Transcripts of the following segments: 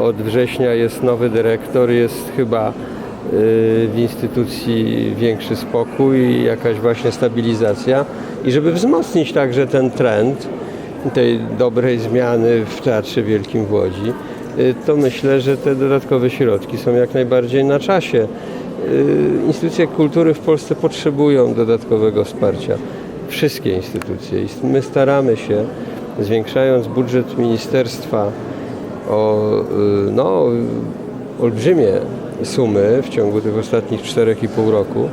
Od września jest nowy dyrektor, jest chyba y, w instytucji większy spokój jakaś właśnie stabilizacja. I żeby wzmocnić także ten trend tej dobrej zmiany w Teatrze Wielkim w Łodzi, y, to myślę, że te dodatkowe środki są jak najbardziej na czasie. Y, Instytucje kultury w Polsce potrzebują dodatkowego wsparcia. Wszystkie instytucje. I my staramy się, zwiększając budżet ministerstwa o y, no, olbrzymie sumy w ciągu tych ostatnich 4,5 roku,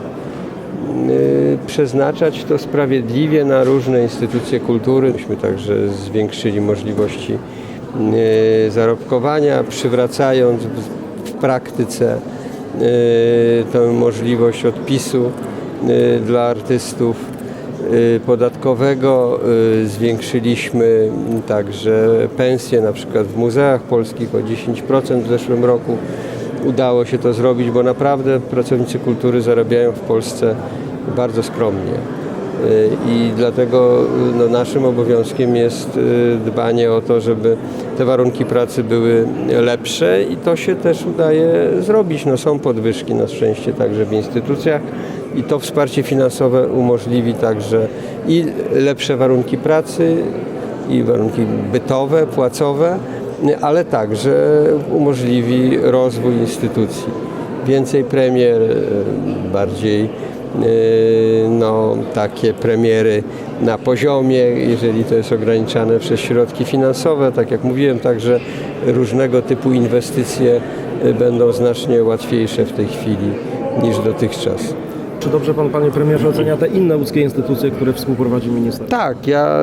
y, przeznaczać to sprawiedliwie na różne instytucje kultury. Myśmy także zwiększyli możliwości y, zarobkowania, przywracając w, praktyce tę możliwość odpisu dla artystów podatkowego. Y, Zwiększyliśmy także pensje na przykład w muzeach polskich o 10% w zeszłym roku. Udało się to zrobić, bo naprawdę pracownicy kultury zarabiają w Polsce bardzo skromnie. Y, I dlatego y, no, naszym obowiązkiem jest y, dbanie o to, żeby te warunki pracy były lepsze i to się też udaje zrobić. No, są podwyżki na szczęście także w instytucjach i to wsparcie finansowe umożliwi także i lepsze warunki pracy, i warunki bytowe, płacowe, ale także umożliwi rozwój instytucji. Więcej premier, bardziej no, takie premiery na poziomie, jeżeli to jest ograniczane przez środki finansowe. Tak jak mówiłem, także różnego typu inwestycje e, będą znacznie łatwiejsze w tej chwili niż dotychczas. Czy dobrze pan, panie premierze, ocenia te inne łódzkie instytucje, które współprowadzi ministerstwo? Tak, ja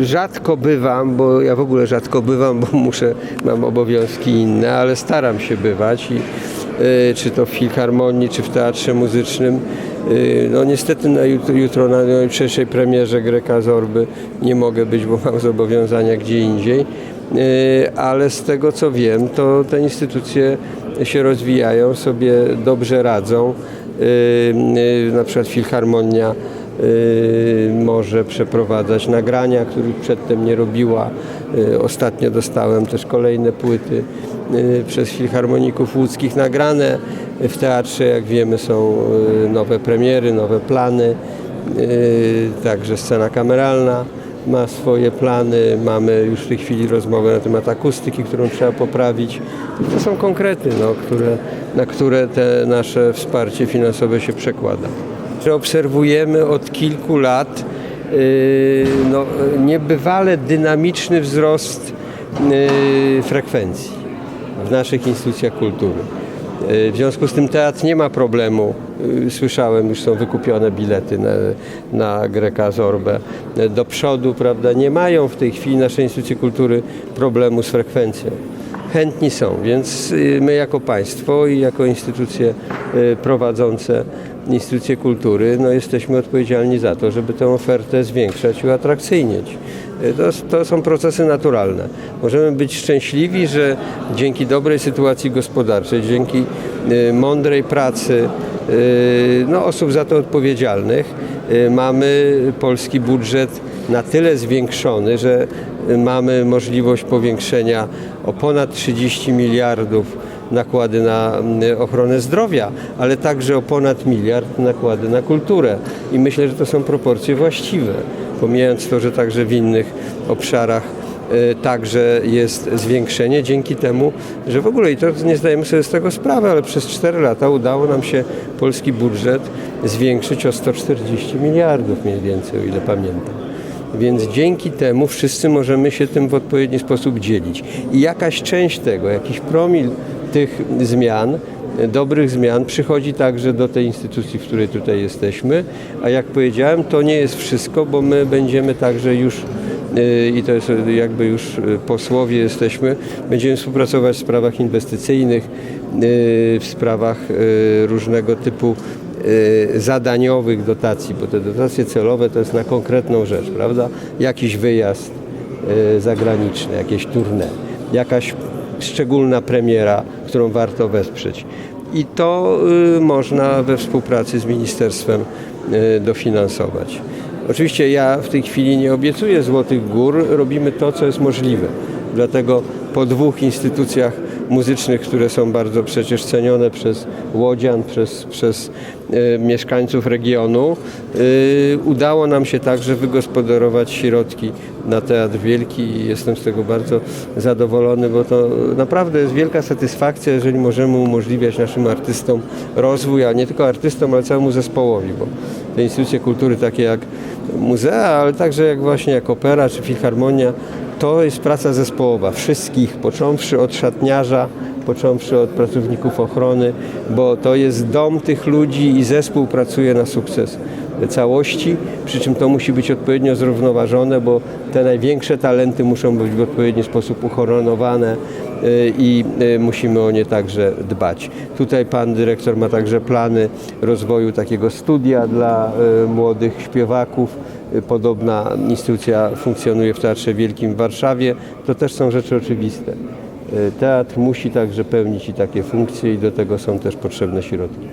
y, rzadko bywam, bo ja w ogóle rzadko bywam, bo muszę, mam obowiązki inne, ale staram się bywać i czy to w filharmonii, czy w teatrze muzycznym. Y, No niestety na jutro, jutro na jutrzejszej premierze Greka Zorby nie mogę być, bo mam zobowiązania gdzie indziej. Y, Ale z tego co wiem, to te instytucje się rozwijają, sobie dobrze radzą. Y, y, Na przykład Filharmonia y, może przeprowadzać nagrania, których przedtem nie robiła. Y, Ostatnio dostałem też kolejne płyty y, przez filharmoników łódzkich nagrane. W teatrze, jak wiemy, są nowe premiery, nowe plany, także scena kameralna ma swoje plany. Mamy już w tej chwili rozmowę na temat akustyki, którą trzeba poprawić. To są konkrety, no, które, na które te nasze wsparcie finansowe się przekłada. Obserwujemy od kilku lat yy, no, niebywale dynamiczny wzrost yy, frekwencji w naszych instytucjach kultury. Yy, W związku z tym teatr nie ma problemu. Słyszałem, już są wykupione bilety na, na Greka Zorbę. Do przodu, prawda, nie mają w tej chwili nasze instytucje kultury problemu z frekwencją. Chętni są, więc yy, my jako państwo i jako instytucje yy, prowadzące instytucje kultury, no jesteśmy odpowiedzialni za to, żeby tę ofertę zwiększać i uatrakcyjnić. Yy, To, to są procesy naturalne. Możemy być szczęśliwi, że dzięki dobrej sytuacji gospodarczej, dzięki y, mądrej pracy y, no, osób za to odpowiedzialnych, mamy polski budżet na tyle zwiększony, że mamy możliwość powiększenia o ponad 30 miliardów nakłady na y, ochronę zdrowia, ale także o ponad miliard nakłady na kulturę. I myślę, że to są proporcje właściwe, pomijając to, że także w innych obszarach y, także jest zwiększenie dzięki temu, że w ogóle i to nie zdajemy sobie z tego sprawy, ale przez 4 lata udało nam się polski budżet zwiększyć o 140 miliardów mniej więcej, o ile pamiętam. Więc dzięki temu wszyscy możemy się tym w odpowiedni sposób dzielić. I jakaś część tego, jakiś promil tych zmian, dobrych zmian przychodzi także do tej instytucji, w której tutaj jesteśmy. A jak powiedziałem, to nie jest wszystko, bo my będziemy także już y, i to jest jakby już y, posłowie jesteśmy, będziemy współpracować w sprawach inwestycyjnych, y, w sprawach y, różnego typu y, zadaniowych dotacji, bo te dotacje celowe to jest na konkretną rzecz, prawda? Jakiś wyjazd y, zagraniczny, jakieś tournée, jakaś szczególna premiera, którą warto wesprzeć. I to y, można we współpracy z ministerstwem y, dofinansować. Oczywiście ja w tej chwili nie obiecuję złotych gór, robimy to, co jest możliwe. Dlatego po dwóch instytucjach muzycznych, które są bardzo przecież cenione przez łodzian, przez, przez mieszkańców regionu. E, udało nam się także wygospodarować środki na Teatr Wielki i jestem z tego bardzo zadowolony, bo to naprawdę jest wielka satysfakcja, jeżeli możemy umożliwiać naszym artystom rozwój, a nie tylko artystom, ale całemu zespołowi, bo te instytucje kultury takie jak muzea, ale także jak właśnie jak opera czy filharmonia, to jest praca zespołowa wszystkich, począwszy od szatniarza, począwszy od pracowników ochrony, bo to jest dom tych ludzi i zespół pracuje na sukces całości, przy czym to musi być odpowiednio zrównoważone, bo te największe talenty muszą być w odpowiedni sposób uhonorowane y, i y, musimy o nie także dbać. Tutaj pan dyrektor ma także plany rozwoju takiego studia dla y, młodych śpiewaków. Podobna instytucja funkcjonuje w Teatrze Wielkim w Warszawie. To też są rzeczy oczywiste. Teatr musi także pełnić i takie funkcje i do tego są też potrzebne środki.